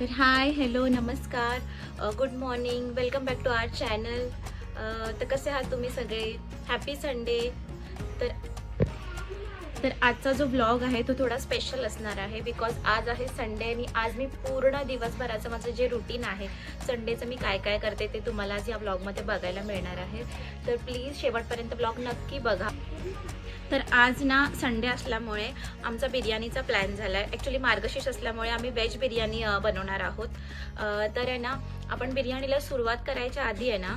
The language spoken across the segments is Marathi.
तर हाय हॅलो नमस्कार. Good morning welcome back to our channel तर कसे आहात तुम्ही सगळे? हॅपी संडे तर तर आजचा जो ब्लॉग आहे तो थोडा स्पेशल असणार आहे बिकॉज आज आहे संडे आणि आज मी पूर्ण दिवसभराचं माझं जे रुटीन आहे संडेचं मी काय काय करते ते तुम्हाला आज या ब्लॉगमध्ये बघायला मिळणार आहे. तर प्लीज शेवटपर्यंत ब्लॉग नक्की बघा. तर आज ना संडे असल्यामुळे आमचा बिर्याणीचा प्लॅन झाला आहे ॲक्च्युली मार्गशीर्ष असल्यामुळे आम्ही व्हेज बिर्याणी बनवणार आहोत. तर आहे ना आपण बिर्याणीला सुरुवात करायच्या आधी आहे ना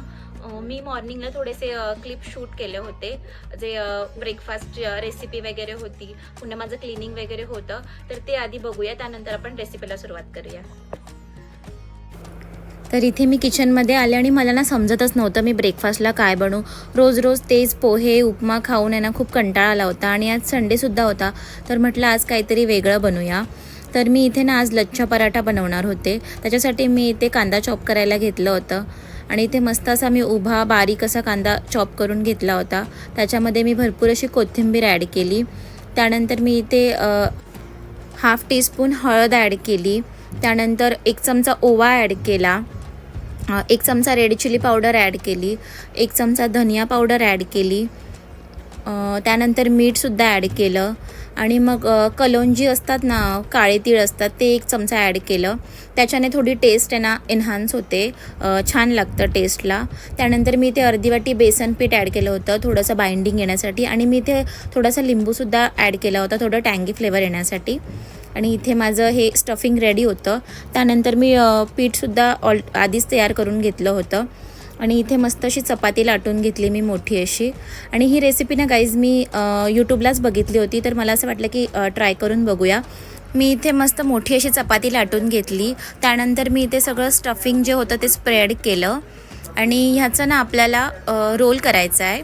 मी मॉर्निंगला थोडेसे क्लिप शूट केले होते. जे ब्रेकफास्ट रेसिपी वगैरे होती पुन्हा माझं क्लिनिंग वगैरे होतं. तर ते आधी बघूया त्यानंतर आपण रेसिपीला सुरुवात करूया. तर इथे मी किचनमध्ये आले आणि मला ना समजतच नव्हतं मी ब्रेकफास्टला काय बनवू रोज रोज तेच पोहे उपमा खाऊन आहे ना खूप कंटाळा आला होता आणि आज संडेसुद्धा होता. तर म्हटलं आज काहीतरी वेगळं बनवूया तर मी इथे ना आज लच्छा पराठा बनवणार होते. त्याच्यासाठी मी इथे कांदा चॉप करायला घेतलं होतं. आणि इथे मस्त असा मी उभा बारीक असा कांदा चॉप करून घेतला होता. त्याच्यामध्ये मी भरपूर अशी कोथिंबीर ॲड केली. त्यानंतर मी इथे हाफ टीस्पून हळद ॲड केली. त्यानंतर एक चमचा ओवा ॲड केला. एक चमचा रेड चिली पावडर ॲड केली एक चमचा धनिया पावडर ॲड केली त्यानंतर मीठसुद्धा ॲड केलं आणि मग कलोंजी असतात ना काळे तीळ असतात ते एक चमचा ॲड केलं. त्याच्याने थोडी टेस्ट आहे ना एन्हान्स होते. छान लागतं टेस्टला त्यानंतर मी इथे अर्धी वाटी बेसन पीठ ॲड केलं होतं थोडंसं बाइंडिंग येण्यासाठी. आणि मी इथे थोडासा लिंबूसुद्धा ॲड केला होता थोडं टँगी फ्लेवर येण्यासाठी. आणि इथे माझं हे स्टफिंग रेडी होतं. त्यानंतर मी पीठसुद्धा ऑल आधीच तयार करून घेतलं होतं. आणि इथे मस्त अशी चपाती लाटून घेतली मी मोठी अशी. आणि ही रेसिपी ना गाईज मी यूट्यूबलाच बघितली होती. तर मला असं वाटलं की ट्राय करून बघूया. मी इथे मस्त मोठी अशी चपाती लाटून घेतली. त्यानंतर मी इथे सगळं स्टफिंग जे होतं ते स्प्रेड केलं. आणि ह्याचं ना आपल्याला रोल करायचा आहे.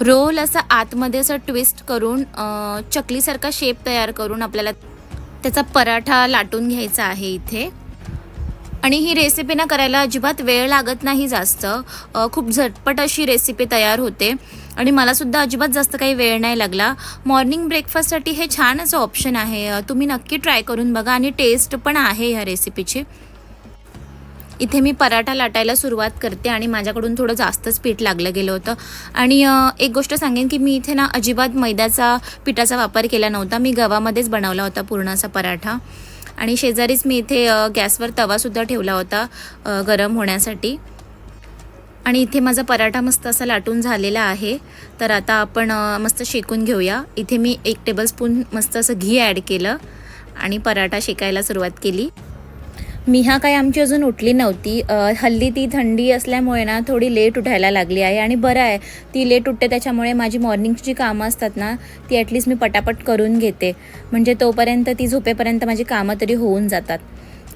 रोल असं आतमध्ये असं ट्विस्ट करून चकलीसारखा शेप तयार करून आपल्याला त्याचा पराठा लाटून घ्यायचा आहे इथे. आणि ही रेसिपी ना करायला अजिबात वेळ लागत नाही जास्त. खूप झटपट अशी रेसिपी तयार होते. आणि मलासुद्धा अजिबात जास्त काही वेळ नाही लागला. मॉर्निंग ब्रेकफास्टसाठी हे छान असं ऑप्शन आहे तुम्ही नक्की ट्राय करून बघा आणि टेस्ट पण आहे ह्या रेसिपीची इथे मी पराठा लाटायला सुरुवात करते आणि माझ्याकडून थोडं जास्तच पीठ लागलं गेलं होतं. आणि एक गोष्ट सांगेन की मी इथे ना अजिबात मैद्याचा पिठाचा वापर केला नव्हता. मी गव्हामध्येच बनवला होता पूर्ण असा पराठा. आणि शेजारीच मी इथे गॅसवर तवासुद्धा ठेवला होता गरम होण्यासाठी. आणि इथे माझा पराठा मस्त असा लाटून झालेला आहे. तर आता आपण मस्त शेकून घेऊया. इथे मी एक टेबलस्पून मस्त असं घी ॲड केलं आणि पराठा शेकायला सुरुवात केली. मिहा काय आमची अजून उठली नव्हती. हल्ली ती थंडी असल्यामुळे ना थोडी लेट उठायला लागली आहे आणि बरं आहे. ती लेट उठते त्याच्यामुळे माझी मॉर्निंगची जी कामं असतात ना ती ॲटलिस्ट मी पटापट करून घेते. म्हणजे तोपर्यंत ती झोपेपर्यंत माझी कामं तरी होऊन जातात.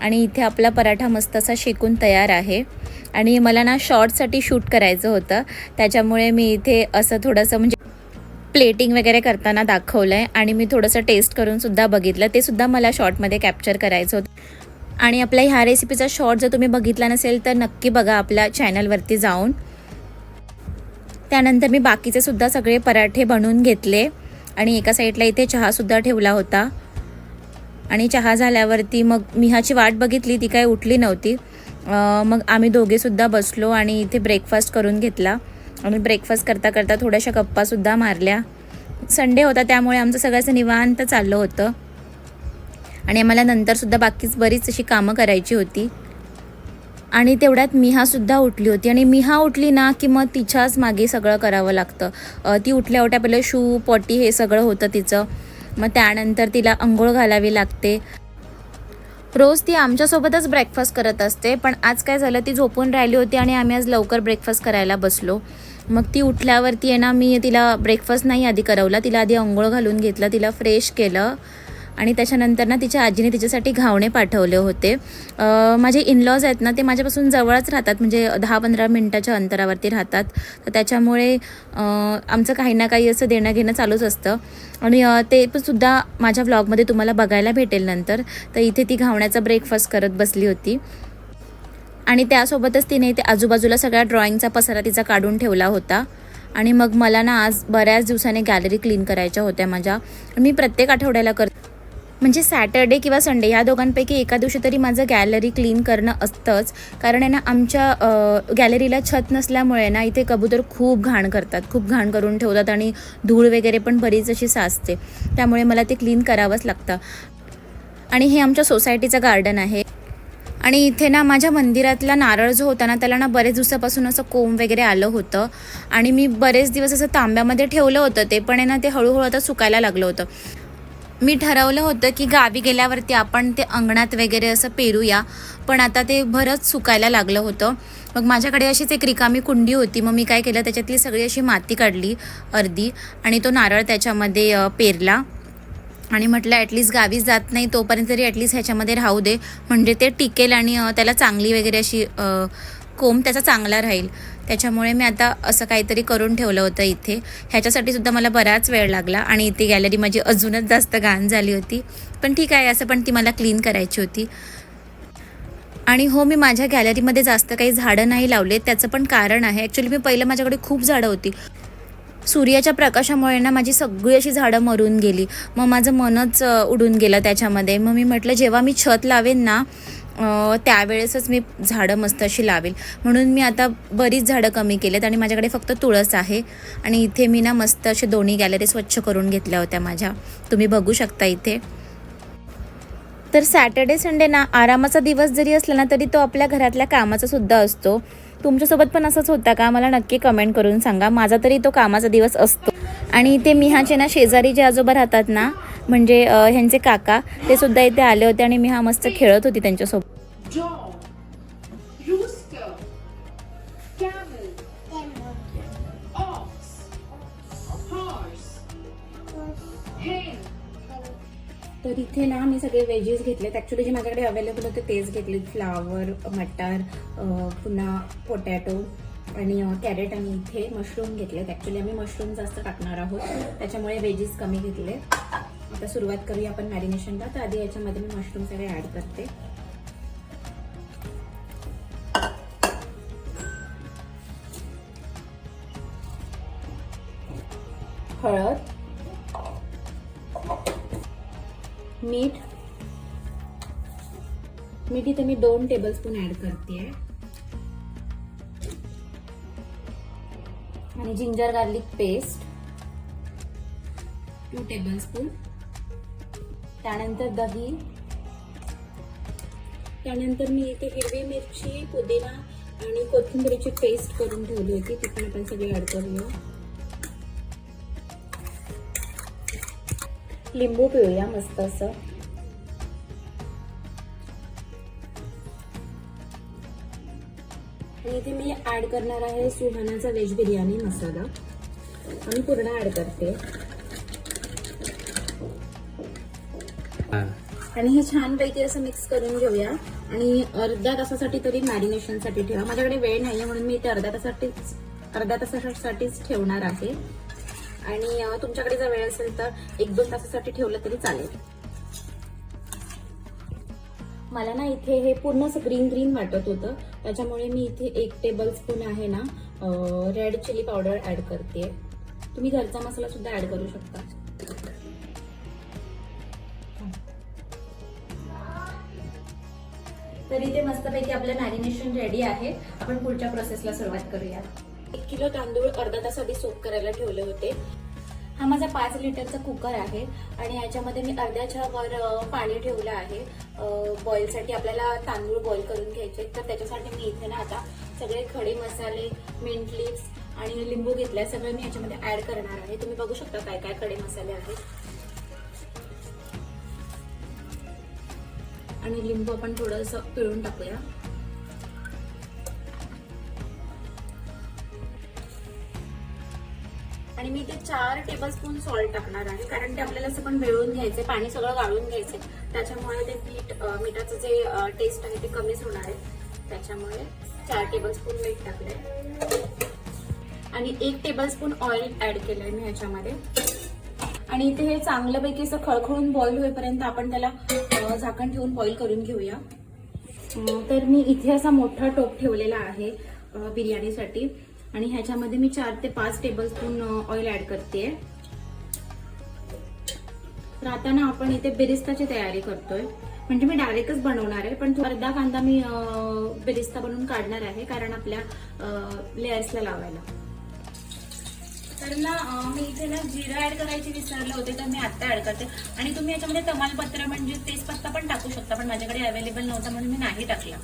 आणि इथे आपला पराठा मस्त असा शेकून तयार आहे. आणि मला ना शॉर्टसाठी शूट करायचं होतं. त्याच्यामुळे मी इथे असं थोडंसं म्हणजे प्लेटिंग वगैरे करताना दाखवलं आहे आणि मी थोडंसं टेस्ट करून सुद्धा बघितलं. ते सुद्धा मला शॉर्टमध्ये कॅप्चर करायचं होतं. आणि आपल्या ह्या रेसिपीचा शॉर्ट जर तुम्ही बघितला नसेल तर नक्की बघा आपल्या चॅनलवरती जाऊन. त्यानंतर मी बाकीचे सुद्धा सगळे पराठे बनवून घेतले आणि एका साईडला इथे चहासुद्धा ठेवला होता. आणि चहा झाल्यावरती मग मी ह्याची वाट बघितली ती काय उठली नव्हती. मग आम्ही दोघेसुद्धा बसलो आणि इथे ब्रेकफास्ट करून घेतला. आणि ब्रेकफास्ट करता करता थोड्याशा गप्पासुद्धा मारल्या. संडे होता त्यामुळे आमचं सगळ्याचं निवांत चाललं होतं. आणि आम्हाला नंतरसुद्धा बाकीच बरीच अशी कामं करायची होती. आणि तेवढ्यात मिहासुद्धा उठली होती. आणि मिहा उठली ना की मग तिच्याच मागे सगळं करावं लागतं. ती उठल्या उठ्या पहिलं शू पॉटी हे सगळं होतं तिचं. मग त्यानंतर तिला आंघोळ घालावी लागते. रोज ती आमच्यासोबतच ब्रेकफास्ट करत असते. पण आज काय झालं ती झोपून राहिली होती आणि आम्ही आज लवकर ब्रेकफास्ट करायला बसलो. मग ती उठल्यावरती आहे ना मी तिला ब्रेकफास्ट नाही आधी करवला. तिला आधी आंघोळ घालून घेतलं. तिला फ्रेश केलं. आणि त्याच्यानंतर ना तिच्या आजीने तिच्यासाठी घावणे पाठवले होते. माझे इनलॉज आहेत ना ते माझ्यापासून जवळच राहतात म्हणजे दहा पंधरा मिनटाच्या अंतरावरती राहतात. तर त्याच्यामुळे आमचं काही ना काही असं देणं घेणं चालूच असतं. आणि ते पण सुद्धा माझ्या व्लॉगमध्ये तुम्हाला बघायला भेटेल नंतर. तर इथे ती घावण्याचा ब्रेकफास्ट करत बसली होती. आणि त्यासोबतच तिने ते आजूबाजूला सगळ्या ड्रॉइंगचा पसारा तिचा काढून ठेवला होता. आणि मग मला ना आज बऱ्याच दिवसाने गॅलरी क्लीन करायच्या होत्या माझ्या. मी प्रत्येक आठवड्याला कर म्हणजे सॅटर्डे किंवा संडे ह्या दोघांपैकी एका दिवशी तरी माझं गॅलरी क्लीन करणं असतंच. कारण आहे ना आमच्या गॅलरीला छत नसल्यामुळे ना इथे कबूतर खूप घाण करतात. खूप घाण करून ठेवतात आणि धूळ वगैरे पण बरीच अशी साचते. त्यामुळे मला ते क्लीन करावंच लागतं. आणि हे आमच्या सोसायटीचं गार्डन आहे. आणि इथे ना माझ्या मंदिरातला नारळ जो होता ना त्याला ना बरेच दिवसापासून असं कोंब वगैरे आलं होतं. आणि मी बरेच दिवस असं तांब्यामध्ये ठेवलं होतं. ते पण आहे ना ते हळूहळू आता सुकायला लागलं होतं. मी ठरवलं होतं की गावी गेल्यावरती आपण ते अंगणात वगैरे असं पेरूया पण आता ते भरच सुकायला लागलं होतं. मग माझ्याकडे अशीच एक रिकामी कुंडी होती. मग मी काय केलं त्याच्यातली सगळी अशी माती काढली अर्धी आणि तो नारळ त्याच्यामध्ये पेरला. आणि म्हटलं ॲटलीस्ट गावीच जात नाही तोपर्यंत तरी ॲटलीस्ट ह्याच्यामध्ये राहू दे. म्हणजे ते टिकेल आणि त्याला चांगली वगैरे अशी कोंब त्याचा चांगला राहील. त्याच्यामुळे मी आता असं काहीतरी करून ठेवलं होतं इथे. ह्याच्यासाठी सुद्धा मला बराच वेळ लागला आणि इथे गॅलरी माझी अजूनच जास्त घाण झाली होती. पण ठीक आहे असं पण ती मला क्लीन करायची होती. आणि हो मी माझ्या गॅलरीमध्ये जास्त काही झाडं नाही लावले त्याचं पण कारण आहे. ॲक्च्युली मी पहिलं माझ्याकडे खूप झाडं होती. सूर्याच्या प्रकाशामुळे ना माझी सगळी अशी झाडं मरून गेली. मग माझं मनच उडून गेलं त्याच्यामध्ये. मग मी म्हटलं जेव्हा मी छत लावेन ना त्यावेळेसच मी झाडं मस्त अशी लावेल. म्हणून मी आता बरीच झाडं कमी केलेत आणि माझ्याकडे फक्त तुळस आहे. आणि इथे मी ना मस्त असे दोन्ही गॅलरी स्वच्छ करून घेतल्या होत्या माझ्या. तुम्ही बघू शकता इथे. तर सॅटर्डे संडे ना आरामाचा दिवस जरी असला ना तरी तो आपल्या घरातल्या कामाचा सुद्धा असतो. तुमच्यासोबत पण असंच होता का? मला नक्की कमेंट करून सांगा. माझा तरी तो कामाचा दिवस असतो. आणि इथे मिहाचे ना शेजारी जे आजोबा राहतात ना म्हणजे ह्यांचे काका ते सुद्धा इथे आले होते आणि मी हा मस्त खेळत होती त्यांच्यासोबत. तर इथे ना मी सगळे वेजेस घेतलेत. ॲक्च्युली जे माझ्याकडे अवेलेबल होते तेच घेतले फ्लावर मटार पुन्हा पोटॅटो आणि कॅरेट आणि इथे मशरूम घेतलेत. ॲक्च्युली आम्ही मशरूम जास्त टाकणार आहोत. त्याच्यामुळे व्हेजेस कमी घेतले आता सुरुवात करूया आपण मॅरिनेशनला तर आधी याच्यामध्ये मी मशरूम सगळे ॲड करते. हळद मीठ. मीठ इथे मी दोन टेबलस्पून ऍड करते आणि ginger garlic paste two tablespoon त्यानंतर दही. त्यानंतर मी इथे हिरवी मिरची पुदिना आणि कोथिंबीरीची पेस्ट करून ठेवली होती. ती पण आपण सगळी ऍड करूया. लिंबू पिळूया मस्त असं. आणि इथे मी ऍड करणार आहे सुहानाचा व्हेज बिर्याणी मसाला. आणि पूर्ण ऍड करते. आणि हे छानपैकी असं मिक्स करून घेऊया. आणि अर्ध्या तासासाठी तरी मॅरिनेशनसाठी ठेवा. माझ्याकडे वेळ नाही म्हणून मी ते अर्ध्या तासासाठीच अर्ध्या तासासाठीच ठेवणार आहे. आणि तुमच्याकडे जर वेळ असेल तर एक दोन तासासाठी ठेवलं तरी चालेल. मला ना इथे हे पूर्ण असं ग्रीन ग्रीन वाटत होतं. त्याच्यामुळे मी इथे एक टेबल स्पून आहे ना रेड चिली पावडर ऍड करते. तुम्ही घरचा मसाला सुद्धा ऍड करू शकता. तर इथे मस्तपैकी आपलं मॅरिनेशन रेडी आहे. आपण पुढच्या प्रोसेसला सुरुवात करूया. एक किलो तांदूळ अर्धा तासाठी सोप करायला ठेवले होते. हा माझा पाच लिटरचा कुकर आहे आणि याच्यामध्ये मी अर्ध्याच्या वर पाणी ठेवलं आहे. बॉईलसाठी आपल्याला तांदूळ बॉईल करून घ्यायचे तर त्याच्यासाठी मी इथे ना आता सगळे खडे मसाले मिंट लिप्स आणि लिंबू घेतलाय सगळं मी याच्यामध्ये ऍड करणार आहे. तुम्ही बघू शकता काय काय खडे मसाले आहेत. आणि लिंबू आपण थोडंसं पिळून टाकूया. आणि मी ते चार टेबलस्पून सॉल्ट टाकणार आहे कारण ते आपल्याला असं पण मिळून घ्यायचे पाणी सगळं गाळून घ्यायचे त्याच्यामुळे ते मीठ मिठाचं जे टेस्ट आहे ते कमीच होणार आहे. त्याच्यामुळे चार टेबलस्पून मीठ टाकलंय. आणि एक टेबलस्पून ऑइल ऍड केलंय मी ह्याच्यामध्ये. आणि इथे हे चांगल्यापैकी असं खळखळून बॉईल होईपर्यंत आपण त्याला झाकण ठेवून बॉईल करून घेऊया. तर मी इथे असा मोठा टोप ठेवलेला आहे बिर्याणीसाठी. आणि ह्याच्यामध्ये मी चार ते पाच टेबलस्पून ऑइल ऍड करते तर आता ना आपण इथे बेरिस्ताची तयारी करतोय. म्हणजे मी डायरेक्टच बनवणार आहे पण अर्धा कांदा मी बिरिस्ता बेरिस्ता बनवून काढणार आहे कारण आपल्या लेयर्सला लावायला. तर ना मी इथे ना जिरा ऍड करायची विसरले होते तर मी आता ऍड करते. आणि तुम्ही याच्यामध्ये तमालपत्र म्हणजे तेजपत्ता पण टाकू शकता पण माझ्याकडे अवेलेबल नव्हता म्हणून मी नाही टाकला.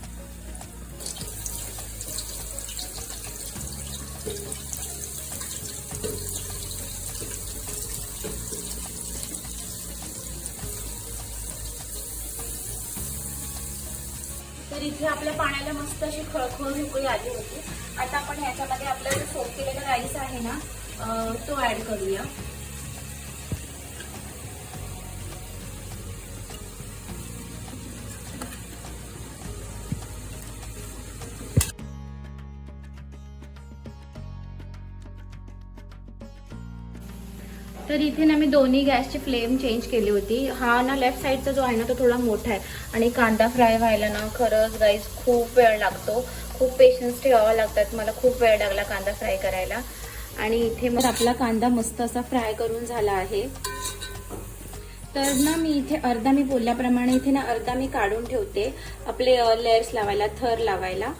इथे आपल्या पाण्याला मस्त अशी खळखळ उकळी आली होती. आता आपण ह्याच्यामध्ये आपला जो सोप केलेला राईस आहे ना तो ऍड करूया. तर इथे ना मी दोन्ही गॅसची फ्लेम चेंज केली होती. हा ना लेफ्ट साईडचा जो आहे ना तो थोडा मोठा आहे. आणि कांदा फ्राय व्हायला ना खरंच गाईज खूप वेळ लागतो. खूप पेशन्स ठेवावा लागतात. मला खूप वेळ लागला कांदा फ्राय करायला. आणि इथे मग आपला कांदा मस्त असा फ्राय करून झाला आहे. तर ना मी इथे अर्धा मी बोलल्याप्रमाणे इथे ना अर्धा मी काढून ठेवते. आपले लेयर्स लावायला थर लावायला.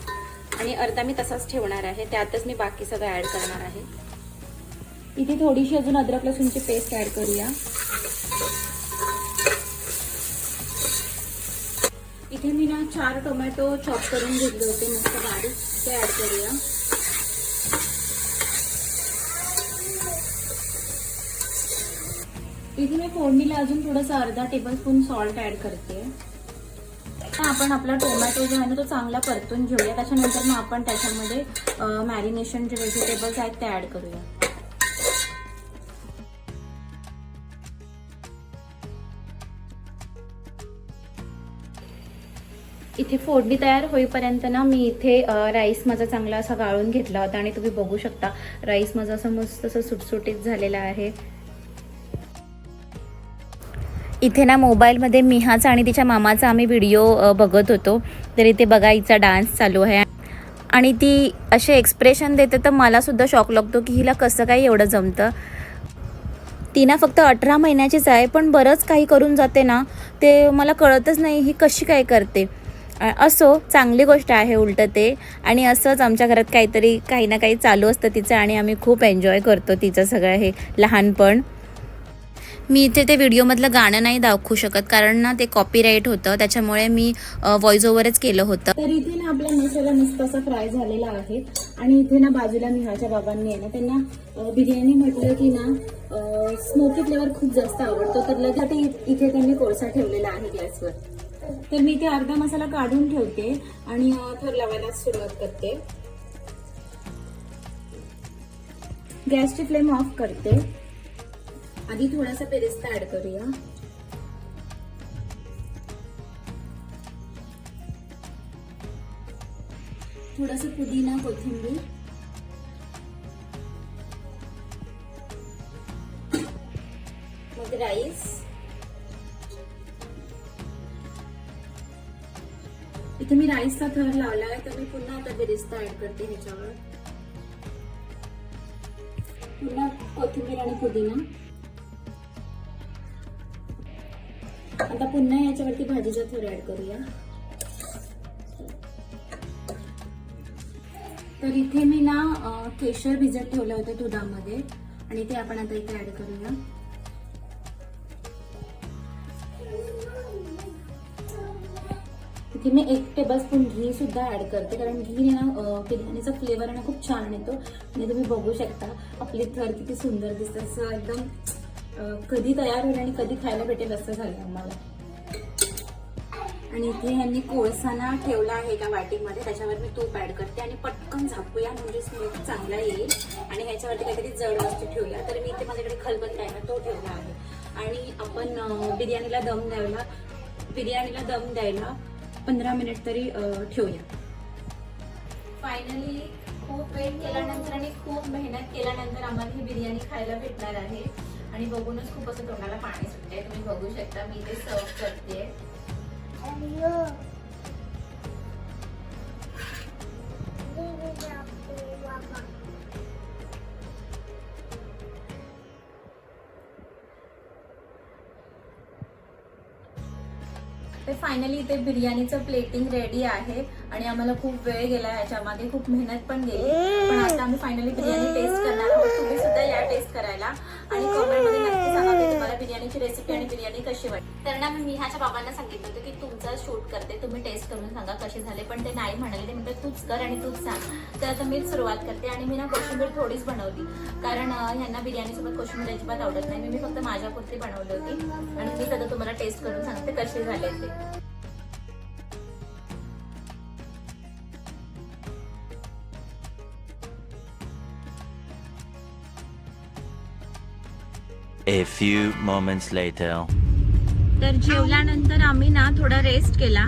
आणि अर्धा मी तसाच ठेवणार आहे. त्यातच मी बाकी सगळं ऍड करणार आहे. इथे थोडीशी अजून अद्रक लसूणची पेस्ट ऍड करूया. इथे मी ना चार टोमॅटो चॉप करून घेतले होते मस्त बारीक ते ऍड करूया. इथे मी फोडणीला अजून थोडंसं अर्धा टेबल स्पून सॉल्ट ऍड करते आपण आपला टोमॅटो जो आहे ना तो चांगला परतून घेऊया. त्याच्यानंतर मग आपण त्याच्यामध्ये मॅरिनेशन जे व्हेजिटेबल्स आहेत ते ऍड करूया. इथे फोडणी तयार होईपर्यंत ना मी इथे राईस माझा चांगला असा गाळून घेतला होता आणि तुम्ही बघू शकता राईस माझा असं मस्त असं सुटसुटीत झालेला आहे. इथे ना मोबाईलमध्ये मिहाचा आणि तिच्या मामाचा आम्ही व्हिडिओ बघत होतो. तर इथे बघा हिचा डान्स चालू आहे. आणि ती असे एक्सप्रेशन देते तर मलासुद्धा शॉक लागतो की हिला कसं काय एवढं जमतं. ती ना फक्त अठरा महिन्याचीच आहे पण बरंच काही करून जाते ना ते मला कळतच नाही ही कशी काय करते. असो चांगली गोष्ट आहे उलटं ते. आणि असंच आमच्या घरात काहीतरी काही ना काही चालू असतं तिचं आणि आम्ही खूप एन्जॉय करतो तिचं सगळं हे लहानपण. मी इथे ते व्हिडिओमधलं गाणं नाही दाखवू शकत कारण ना ते कॉपीराईट होतं. त्याच्यामुळे मी व्हॉइस ओव्हरच केलं होतं. तर इथे ना आपला मसाला मस्त असा फ्राय झालेला आहे. आणि इथे ना बाजूला मिहाच्या बाबांनी आहे ना त्यांना बिर्याणी म्हटलं की ना स्मोकी फ्लेवर खूप जास्त आवडतो. तर लगेच इथे त्यांनी कोळसा ठेवलेला आहे गॅसवर तर मी इथे अर्धा मसाला काढून ठेवते आणि थर लावायला सुरुवात करते. गॅसची फ्लेम ऑफ करते. आधी थोडासा पेरिस्ता ऍड करूया. थोडासा पुदिना कोथिंबीर. मग राईस. इथे मी राईसचा थर लावला आहे तर मी पुन्हा आता बिरिस्ता ऍड करते ह्याच्यावर. पुन्हा कोथिंबीर आणि पुदिना. आता पुन्हा याच्यावरती भाजीचा थर ऍड करूया. तर इथे मी ना केशर भिजत ठेवलं होतं दुधामध्ये आणि ते आपण आता इथे ऍड करूया. की मी एक टेबलस्पून घी सुद्धा ऍड करते. कारण घी ना बिर्याणीचा फ्लेवर ना खूप छान येतो. आणि तुम्ही बघू शकता आपली थर किती सुंदर दिसतं. असं एकदम कधी तयार होईल आणि कधी खायला भेटेल असं झालं आम्हाला. आणि इथे ह्यांनी कोळसाना ठेवला आहे एका वाटीमध्ये. त्याच्यावर मी तूप ऍड करते आणि पटकन झाकूया. म्हणजे स्मोक चांगला येईल. आणि ह्याच्यावरती काहीतरी जड वस्तू ठेवूया. तर मी इथे माझ्याकडे खलबंद आहे ना तो ठेवला आहे. आणि आपण बिर्याणीला दम द्यायला बिर्याणीला दम द्यायला पंधरा मिनिट तरी ठेवूया. फायनली खूप वेट केल्यानंतर आणि खूप मेहनत केल्यानंतर आम्हाला ही बिर्याणी खायला भेटणार आहे. आणि बघूनच खूप असं तोंडाला पाणी सुटते तुम्ही बघू शकता मी ते सर्व करते तर फायनली इथे बिर्याणीचं प्लेटिंग रेडी आहे आणि आम्हाला खूप वेळ गेला याच्यामध्ये खूप मेहनत पण गेली. पण आता आम्ही फायनली बिर्याणी टेस्ट करणार आहोत. तुम्ही सुद्धा या टेस्ट करायला. आणि कमेंटमध्ये नक्की सांगा की तुम्हाला बिर्याणीची रेसिपी आणि बिर्याणी कशी वाटली. तर ना मी ह्याच्या बाबांना सांगितलं होतं की तुमचं शूट करते तुम्ही टेस्ट करून सांगा कसे झाले. पण ते नाही म्हणाले. ते म्हणतात तूच कर आणि तूच सांग. तर आता मीच सुरुवात करते आणि मी ना कोशिंबीर थोडीच बनवली. कारण ह्यांना बिर्याणीसोबत कोशिंबीर अजिबात आवडत नाही. मी फक्त माझ्यापुरती बनवली होती. आणि मी आता तुम्हाला टेस्ट करून सांगते कसे झाले ते. A few moments later. तर जेवल्यानंतर आम्ही ना थोडा रेस्ट केला.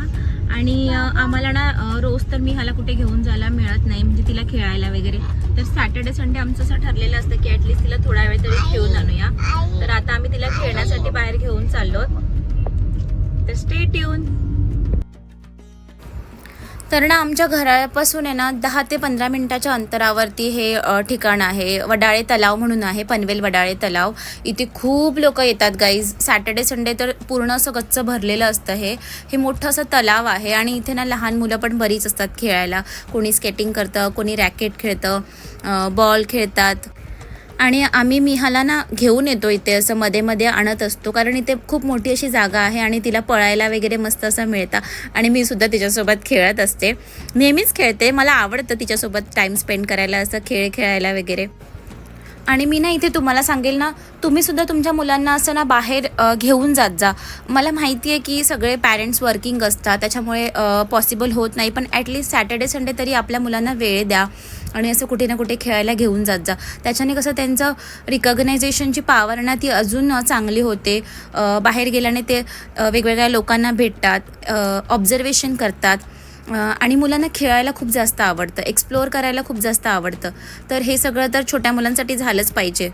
आणि आम्हाला ना रोज तर मी ह्याला कुठे घेऊन जायला मिळत नाही म्हणजे तिला खेळायला वगैरे. तर सॅटर्डे संडे आमचं असं ठरलेलं असतं की ॲटलिस्ट तिला थोडा वेळ तरी खेळून आणूया. तर आता आम्ही तिला खेळण्यासाठी बाहेर घेऊन चाललो तर स्टे ट्यून तर ना आमच्या घरापासून आहे ना दहा ते पंधरा मिनटाच्या अंतरावरती हे ठिकाण आहे. वडाळे तलाव म्हणून आहे पनवेल वडाळे तलाव. इथे खूप लोक येतात गाईज सॅटर्डे संडे तर पूर्ण असं गच्च भरलेलं असतं हे. हे मोठं असं तलाव आहे आणि इथे ना लहान मुलं पण बरीच असतात खेळायला. कोणी स्केटिंग करतं कोणी रॅकेट खेळतं बॉल खेळतात. आणि आम्ही मिहाला ना घेऊन येतो इथे असं मध्ये मध्ये आणत असतो. कारण इथे खूप मोठी अशी जागा आहे आणि तिला पळायला वगैरे मस्त असं मिळतं. आणि मी सुद्धा तिच्यासोबत खेळत असते. नेहमीच खेळते. मला आवडतं तिच्यासोबत टाईम स्पेंड करायला असं खेळ खेळायला वगैरे. आणि मी ना इथे तुम्हाला सांगेल ना तुम्हीसुद्धा तुमच्या मुलांना असं ना बाहेर घेऊन जात जा. मला माहिती आहे की सगळे पॅरेंट्स वर्किंग असतात. त्याच्यामुळे पॉसिबल होत नाही. पण ॲटलिस्ट सॅटर्डे संडे तरी आपल्या मुलांना वेळ द्या. आणि असं कुठे ना कुठे खेळायला घेऊन जात जा. त्याच्याने कसं त्यांचं रिकग्नायझेशनची पावर ना ती अजून चांगली होते. बाहेर गेल्याने ते वेगवेगळ्या लोकांना भेटतात ऑब्झर्वेशन करतात. आणि मुलांना खेळायला खूप जास्त आवडतं एक्सप्लोअर करायला खूप जास्त आवडतं. तर हे सगळं तर छोट्या मुलांसाठी झालंच पाहिजे.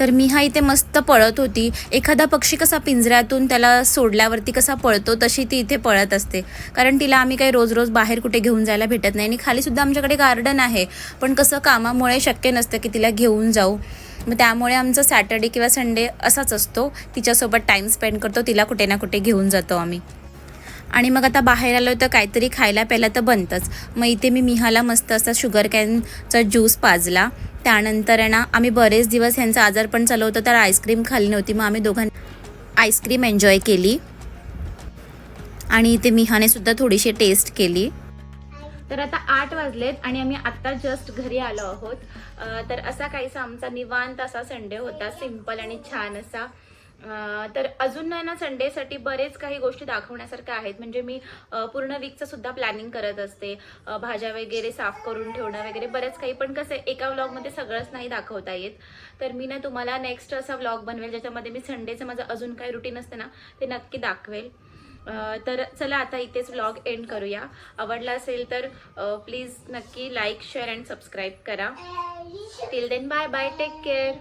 तर मी हा इथे मस्त पळत होती. एखादा पक्षी कसा पिंजऱ्यातून त्याला सोडल्यावरती कसा पळतो तशी ती इथे पळत असते. कारण तिला आम्ही काही रोज रोज बाहेर कुठे घेऊन जायला भेटत नाही. आणि खालीसुद्धा आमच्याकडे गार्डन आहे. पण कसं कामामुळे शक्य नसतं की तिला घेऊन जाऊ. मग त्यामुळे आमचं सॅटर्डे किंवा संडे असाच असतो. तिच्यासोबत टाईम स्पेंड करतो. तिला कुठे ना कुठे घेऊन जातो आम्ही. आणि मग आता बाहेर आलो तर काहीतरी खायला प्यायला तर बनतंच. मग इथे मी मिहाला मस्त असा शुगर कॅनचा ज्यूस पाजला. त्यानंतर आहे ना आम्ही बरेच दिवस ह्यांचा आजार पण चालू होतं तर आईस्क्रीम खाल्ली नव्हती. मग आम्ही दोघांनी आईस्क्रीम एन्जॉय केली. आणि इथे मिहाने सुद्धा थोडीशी टेस्ट केली. तर आता आठ वाजलेत आणि आम्ही आत्ता जस्ट घरी आलो आहोत. तर असा काहीसा आमचा निवांत असा संडे होता. सिंपल आणि छान असा. तर अजून नाही ना संडेसाठी बरेच काही गोष्टी दाखवण्यासारख्या आहेत. म्हणजे मी पूर्ण वीकचं सुद्धा प्लॅनिंग करत असते. भाज्या वगैरे साफ करून ठेवणं वगैरे बरेच काही. पण कसं आहे, एका व्लॉगमध्ये सगळंच नाही दाखवता येत. तर मी ना तुम्हाला नेक्स्ट असा व्लॉग बनवेल ज्याच्यामध्ये मी संडेचं माझं अजून काही रुटीन असतं ना ते नक्की दाखवेल. तर चला आता इथेच व्लॉग एंड करूया. आवडला असेल तर प्लीज नक्की लाईक शेअर अँड सबस्क्राईब करा. Till then bye bye take care